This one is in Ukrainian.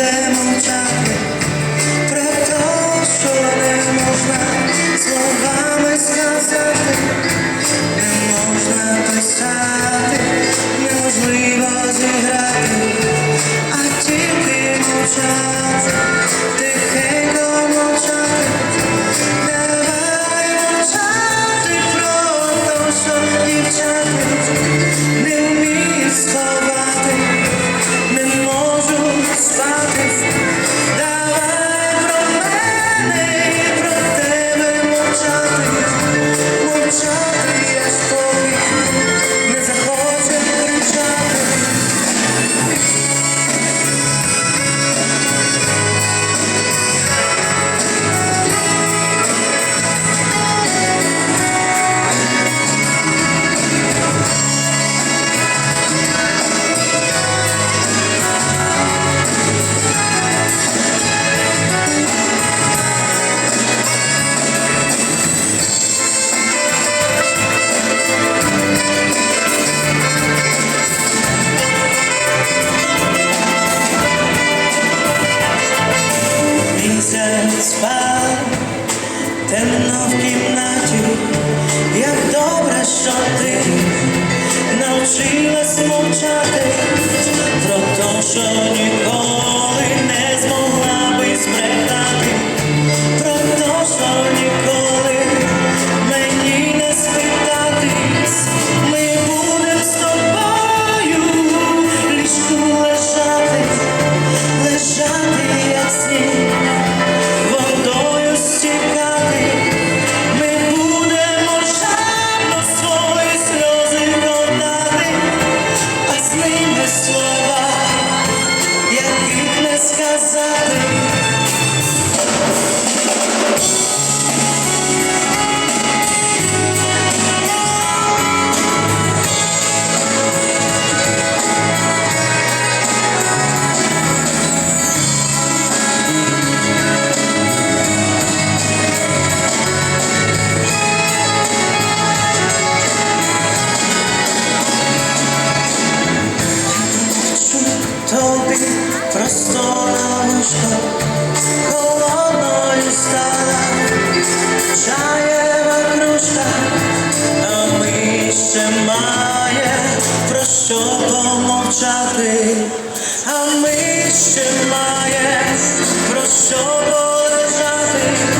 буде про те, що не можна слова. idę spać. Temno w gimnacie Jak dobre szczotryki Nauczyła smolczatek Trotoszoni тобі простора вушка, холодною стала, чаєва кружка, а ми ще має про що помовчати, а ми ще має про що полежати.